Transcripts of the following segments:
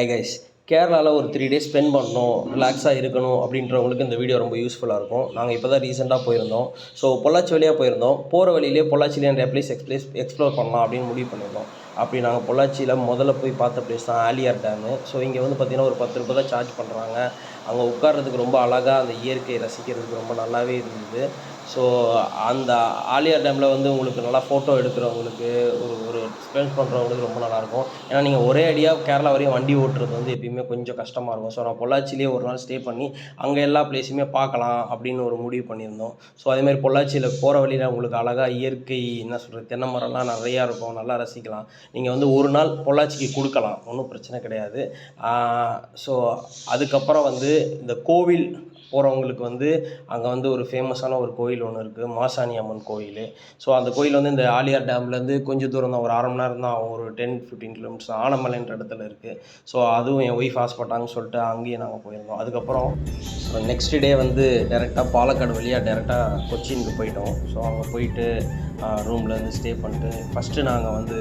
ஐ guys கேரளாவில் ஒரு three days spend பண்ணணும் ரிலாக்ஸாக இருக்கணும் அப்படின்றவங்களுக்கு இந்த வீடியோ ரொம்ப யூஸ்ஃபுல்லாக இருக்கும். நாங்கள் இப்போ தான் ரீசெண்டாக போயிருந்தோம். ஸோ பொள்ளாச்சி வழியாக போயிருந்தோம். போகிற வழியிலே பொள்ளாச்சிலே நிறைய பிளேஸ் எக்ஸ்பிளேஸ் எக்ஸ்ப்ளோர் பண்ணலாம் அப்படின்னு முடிவு பண்ணியிருந்தோம். அப்படி நாங்கள் பொள்ளாச்சியில் முதல்ல போய் பார்த்த பிளேஸ் தான் ஆலியார் டேமு ஸோ இங்கே வந்து பார்த்திங்கன்னா ஒரு பத்து ரூபாய் தான் சார்ஜ் பண்ணுறாங்க அங்கே உட்கார்றதுக்கு ரொம்ப அழகாக அந்த இயற்கையை ரசிக்கிறதுக்கு ரொம்ப நல்லாவே இருந்தது. ஸோ அந்த ஆலியார் டேமில் வந்து உங்களுக்கு நல்லா ஃபோட்டோ எடுக்கிறவங்களுக்கு ஒரு ஒரு ஸ்பெண்ட் பண்ணுறவங்களுக்கு ரொம்ப நல்லாயிருக்கும். ஏன்னா நீங்கள் ஒரே அடியாக கேரளா வரையும் வண்டி ஓட்டுறது வந்து எப்பயுமே கொஞ்சம் கஷ்டமாக இருக்கும். ஸோ நான் பொள்ளாச்சிலேயே ஒரு நாள் ஸ்டே பண்ணி அங்கே எல்லா பிளேஸுமே பார்க்கலாம் அப்படின்னு ஒரு முடிவு பண்ணியிருந்தோம். ஸோ அதேமாதிரி பொள்ளாச்சியில் போகிற வழியில் உங்களுக்கு அழகாக இயற்கை என்ன சொல்கிறது தென்னை மரம்லாம் நிறையா இருக்கும். நல்லா ரசிக்கலாம். நீங்கள் வந்து ஒரு நாள் பொள்ளாச்சிக்கு கொடுக்கலாம். ஒன்றும் பிரச்சனை கிடையாது. ஸோ அதுக்கப்புறம் வந்து இந்த கோவில் போகிறவங்களுக்கு வந்து அங்கே வந்து ஒரு ஃபேமஸான ஒரு கோயில் ஒன்று இருக்குது மாசாணி அம்மன் கோயில். ஸோ அந்த கோயில் வந்து இந்த ஆலியார் டேம்லேருந்து கொஞ்சம் தூரம் தான் ஒரு அரை மணி நேரம் தான் ஒரு டென் ஃபிஃப்டீன் கிலோமீட்டர்ஸ் ஆனமலைன்ற இடத்துல இருக்குது ஸோ அதுவும் என் ஒய்ஃப் ஆசைப்பட்டாங்கன்னு சொல்லிட்டு அங்கேயும் நாங்கள் போயிருந்தோம். அதுக்கப்புறம் நெக்ஸ்ட் டே வந்து டேரெக்டாக பாலக்காடு வழியாக டேரெக்டாக கொச்சினுக்கு போயிட்டோம். ஸோ அங்கே போயிட்டு ரூமில் இருந்து ஸ்டே பண்ணிட்டு ஃபஸ்ட்டு நாங்கள் வந்து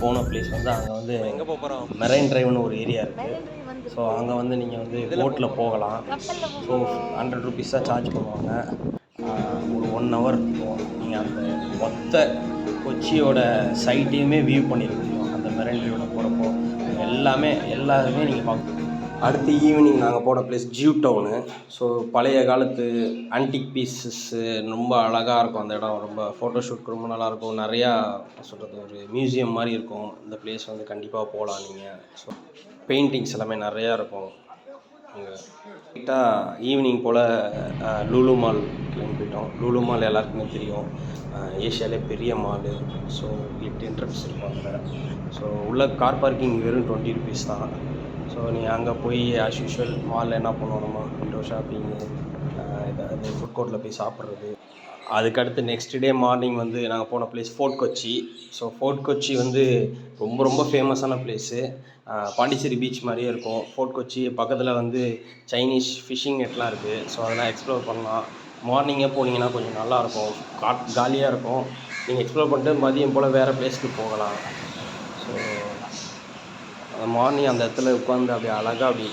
போன பிளேஸ் வந்து அங்கே வந்து எங்கே போகிறோம் மெரைன் ட்ரைவ்னு ஒரு ஏரியா இருக்குது ஸோ அங்கே வந்து நீங்கள் வந்து போட்டில் போகலாம். ஸோ ஹண்ட்ரட் ருபீஸ் தான் சார்ஜ் பண்ணுவாங்க. ஒரு ஒன் ஹவர் நீங்கள் அந்த மொத்த கொச்சியோட சைட்டையுமே வியூ பண்ணிருக்க முடியும் அந்த மெரைன் போகிறப்போ எல்லாமே எல்லாருமே நீங்கள் பார்க்க அடுத்து ஈவினிங் நாங்கள் போன பிளேஸ் ஜியூ டவுனு ஸோ பழைய காலத்து ஆன்டிக் பீசஸ்ஸு ரொம்ப அழகாக இருக்கும் அந்த இடம். ரொம்ப ஃபோட்டோஷூட் ரொம்ப நல்லாயிருக்கும் நிறையா சொல்கிறது ஒரு மியூசியம் மாதிரி இருக்கும். இந்த பிளேஸ் வந்து கண்டிப்பாக போகலாம் நீங்கள் ஸோ பெயிண்டிங்ஸ் எல்லாமே நிறையா இருக்கும். கரெக்டாக ஈவினிங் போல் லூலு மால் கிளம்பி போயிட்டோம். லூலு மால் எல்லாருக்குமே தெரியும். ஏஷியாலே பெரிய மாலு ஸோ எட்டு என்ட்ரன்ஸ் இருப்பாங்க. ஸோ உள்ள கார் பார்க்கிங் வெறும் டுவெண்ட்டி ருபீஸ் தான். ஸோ நீங்கள் அங்கே போய் ஆஸ் யூஷுவல் மாலில் என்ன பண்ணுவோம் நம்ம? விண்டோ ஷாப்பிங்கு இது ஃபுட் கோர்ட்டில் போய் சாப்பிட்றது. அதுக்கடுத்து நெக்ஸ்ட் டே மார்னிங் வந்து நாங்கள் போன place Fort Kochi so Fort Kochi வந்து ரொம்ப ரொம்ப ஃபேமஸான பிளேஸு பாண்டிச்சேரி பீச் மாதிரியே இருக்கும். ஃபோர்ட் கொச்சி பக்கத்தில் வந்து சைனீஸ் ஃபிஷிங் நெட்லாம் இருக்குது ஸோ அதெல்லாம் எக்ஸ்ப்ளோர் பண்ணலாம். மார்னிங்கே போனீங்கன்னா கொஞ்சம் நல்லாயிருக்கும் காட் காலியாக இருக்கும். நீங்கள் எக்ஸ்ப்ளோர் பண்ணிட்டு மதியம் போல் வேறு பிளேஸ்க்கு போகலாம். ஸோ அந்த மார்னிங் அந்த இடத்துல உட்காந்து அப்படியே அழகாக அப்படி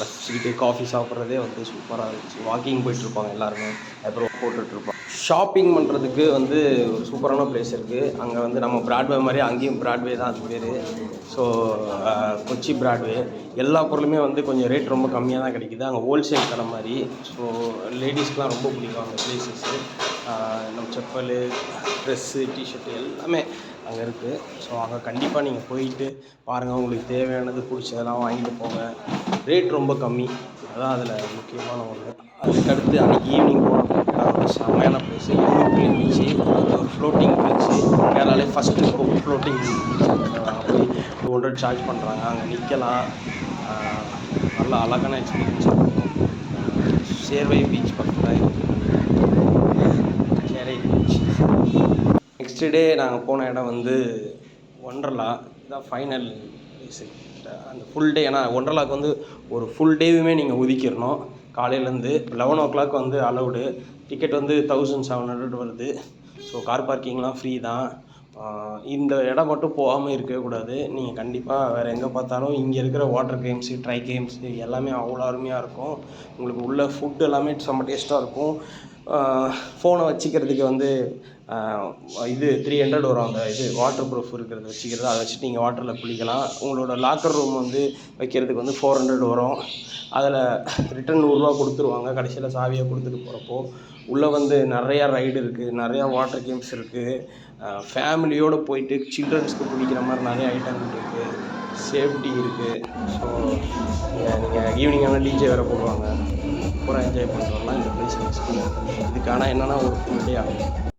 ரசிச்சுக்கிட்டு காஃபி சாப்பிட்றதே வந்து சூப்பராக இருந்துச்சு. வாக்கிங் போயிட்டுருப்பாங்க எல்லாருமே. அப்புறம் போட்டுட்ருப்பாங்க. ஷாப்பிங் பண்ணுறதுக்கு வந்து ஒரு சூப்பரான பிளேஸ் இருக்குது அங்கே வந்து நம்ம பிராட்வே மாதிரி அங்கேயும் பிராட்வே தான் அது பேர். ஸோ கொச்சி பிராட்வே எல்லா பொருளுமே வந்து கொஞ்சம் ரேட் ரொம்ப கம்மியாக தான் கிடைக்குது. அங்கே ஹோல்சேல் கடை மாதிரி. ஸோ லேடிஸ்க்கெலாம் ரொம்ப பிடிக்கும் அந்த பிளேசஸ்ஸு நம்ம செப்பல் ட்ரெஸ்ஸு டிஷர்ட்டு எல்லாமே அங்கே இருக்குது ஸோ அங்கே கண்டிப்பாக நீங்கள் போயிட்டு பாருங்கள் உங்களுக்கு தேவையானது பிடிச்சதெல்லாம் வாங்கிட்டு போங்க. ரேட் ரொம்ப கம்மி. அதான் அதில் முக்கியமான ஒன்று அதுக்கடுத்து அன்றைக்கி ஈவினிங் போன இடம் செம்மையான பிளேஸு யூரோப்பியன் பீச்சு அது ஒரு ஃப்ளோட்டிங் பீச்சு கேரளாலே ஃபஸ்ட்டு ஃப்ளோட்டிங் பீச் போய் டூ ஹண்ட்ரட் சார்ஜ் பண்ணுறாங்க அங்கே நிற்கலாம் நல்ல அழகான எக்ஸ்பீரியன்ஸ் இருக்கும் சேர்வை பீச் பக்கத்தில் இருக்குது பீச் நெக்ஸ்ட் டே நாங்கள் போன இடம் வந்து ஒண்டர்லா இதான் ஃபைனல் அந்த ஃபுல் டே ஏன்னா ஒண்டர்லாக்கு வந்து ஒரு ஃபுல் டேவுமே நீங்கள் ஒதுக்கிடணும். காலையிலேருந்து லெவன் ஓ கிளாக் வந்து அலௌடு டிக்கெட் வந்து தௌசண்ட் செவன் ஹண்ட்ரட் வருது. ஸோ கார் பார்க்கிங்லாம் ஃப்ரீ தான். இந்த இடம் மட்டும் போகாமல் இருக்கவே கூடாது. நீங்கள் கண்டிப்பாக வேறு எங்கே பார்த்தாலும் இங்கே இருக்கிற வாட்டர் கேம்ஸு ட்ரை கேம்ஸு எல்லாமே அவ்வளோ அருமையாக இருக்கும். உங்களுக்கு உள்ள ஃபுட் எல்லாமே செம்ம டேஸ்ட்டாக இருக்கும். ஃபோனை வச்சுக்கிறதுக்கு வந்து இது த்ரீ ஹண்ட்ரட் வரும் அந்த இது வாட்டர் ப்ரூஃப் இருக்கிறத வச்சுக்கிறது? அதை வச்சுட்டு நீங்கள் வாட்டரில் குளிக்கலாம். உங்களோட லாக்கர் ரூம் வந்து வைக்கிறதுக்கு வந்து ஃபோர் ஹண்ட்ரட் வரும். அதில் ரிட்டன் நூறுரூவா கொடுத்துருவாங்க. கடைசியில் சாவியை கொடுத்துட்டு போகிறப்போ உள்ளே வந்து நிறையா ரைடு இருக்குது நிறையா வாட்டர் கேம்ஸ் இருக்குது ஃபேமிலியோடு போயிட்டு சில்ட்ரன்ஸ்க்கு பிடிக்கிற மாதிரி நிறைய ஐட்டம் இருக்குது சேஃப்டி இருக்குது ஸோ நீங்கள் ஈவினிங் ஆனால் டிஜே வேறு போடுவாங்க. பூரா என்ஜாய் பண்ணுறோம்னா இந்த பிளேஸ் எக்ஸ்பீரியன்ஸ் இதுக்கான என்னென்னா ஒரு ஃபுல் டே ஆகும்.